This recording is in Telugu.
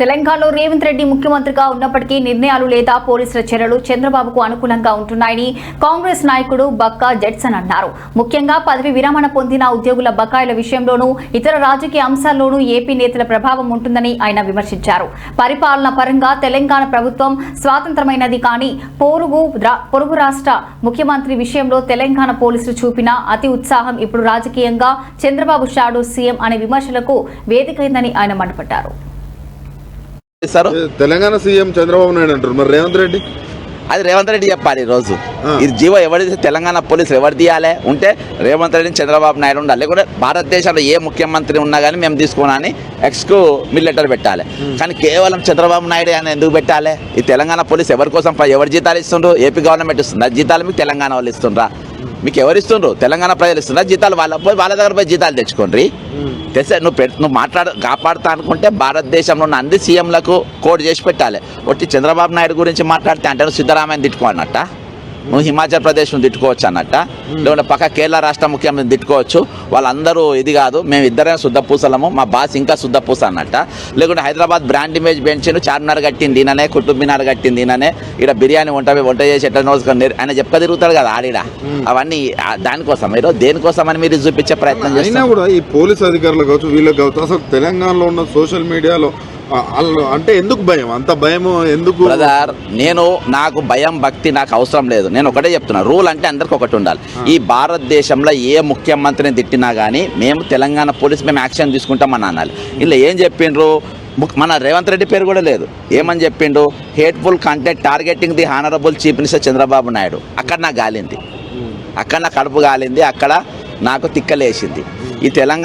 తెలంగాణలో రేవంత్ రెడ్డి ముఖ్యమంత్రిగా ఉన్నప్పటికీ నిర్ణయాలు లేదా పోలీసుల చర్యలు చంద్రబాబుకు అనుకూలంగా ఉంటున్నాయని కాంగ్రెస్ నాయకుడు బక్కా జడ్సన్ అన్నారు. ముఖ్యంగా పదవి విరమణ పొందిన ఉద్యోగుల బకాయిల విషయంలోనూ ఇతర రాజకీయ అంశాల్లోనూ ఏపీ నేతల ప్రభావం ఉంటుందని ఆయన విమర్శించారు. పరిపాలన పరంగా తెలంగాణ ప్రభుత్వం స్వాతంత్రమైనది కానీ పొరుగు పొరుగు రాష్ట్ర ముఖ్యమంత్రి విషయంలో తెలంగాణ పోలీసులు చూపిన అతి ఉత్సాహం ఇప్పుడు రాజకీయంగా చంద్రబాబు షాడో సీఎం అనే విమర్శలకు వేదికైందని ఆయన మండిపడ్డారు. ఇస్తారు ఏ, తెలంగాణ సీఎం చంద్రబాబు నాయుడు అంటారు. మరి రేవంత్ రెడ్డి? అది రేవంత్ రెడ్డి చెప్పాలి ఈ రోజు ఆ. ఇది జీవో ఎవరిది? తెలంగాణ పోలీసులు ఎవరు తీయాలి? ఉంటే రేవంత్ రెడ్డి చంద్రబాబు నాయుడు ఉండాలి. లేకుంటే భారతదేశంలో ఏ ముఖ్యమంత్రి ఉన్నా కానీ మేము తీసుకోనని ఎక్స్కు మిల్ లెటర్ పెట్టాలి. కానీ కేవలం చంద్రబాబు నాయుడు అని ఎందుకు పెట్టాలి? ఈ తెలంగాణ పోలీస్ ఎవరి కోసం ఎవరు జీతాలు ఇస్తుండ్రు? ఏపీ గవర్నమెంట్ ఇస్తుంది? జీతాలు మీకు తెలంగాణ వాళ్ళు ఇస్తుండ్రా? మీకు ఎవరు ఇస్తుండ్రు తెలంగాణ ప్రజలు ఇస్తుండ్రా జీతాలు వాళ్ళ పోయి వాళ్ళ దగ్గర పోయి జీతాలు తెచ్చుకోండి తెస్తే నువ్వు పెట్ నువ్వు మాట్లాడ కాపాడుతా అనుకుంటే భారతదేశంలో ఉన్న అన్ని సీఎంలకు కోడ్ చేసి పెట్టాలి. ఒట్టి చంద్రబాబు నాయుడు గురించి మాట్లాడితే అంటే నువ్వు సిద్ధరామయ్య తిట్టుకో అన్నట్ట నువ్వు హిమాచల్ ప్రదేశ్ నువ్వు తిట్టుకోవచ్చు అన్నట్ట. లేకుంటే పక్క కేరళ రాష్ట్ర ముఖ్యమంత్రి తిట్టుకోవచ్చు. వాళ్ళందరూ ఇది కాదు మేము ఇద్దరే శుద్ధ పూసలము మా బాస్ ఇంకా శుద్ధ పూస అన్నట్ట. లేకుంటే హైదరాబాద్ బ్రాండ్ ఇమేజ్ పెంచిన చార్మినార్ కట్టింది ఈయననే కుతుబ్ మినార్ కట్టింది ఈయననే. ఇక్కడ బిర్యానీ వంట వంట చేసి ఎట్లా ఆయన చెప్ప తిరుగుతాడు కదా ఆడిడ అవన్నీ దానికోసం మీరు దేనికోసం అని మీరు చూపించే ప్రయత్నం చేస్తారు కూడా ఈ పోలీస్ అధికారులు కావచ్చు వీళ్ళకి కావచ్చు అసలు తెలంగాణలో ఉన్న సోషల్ మీడియాలో వాళ్ళు అంటే ఎందుకు భయం? అంత భయం ఎందుకు? బ్రదర్ నేను నాకు భయం భక్తి నాకు అవసరం లేదు. నేను ఒకటే చెప్తున్నా రూల్ అంటే అందరికి ఒకటి ఉండాలి. ఈ భారతదేశంలో ఏ ముఖ్యమంత్రిని తిట్టినా కానీ మేము తెలంగాణ పోలీస్ మేము యాక్షన్ తీసుకుంటామని అనాలి. ఇలా ఏం చెప్పిండ్రు? మన రేవంత్ రెడ్డి పేరు కూడా లేదు. ఏమని చెప్పిండు hateful content targeting the honourable chief minister Chandrababu Naidu. అక్కడ నాకు గాలింది. అక్కడ నా కడుపు గాలింది. అక్కడ నాకు తిక్కలేసింది. ఈ తెలంగాణ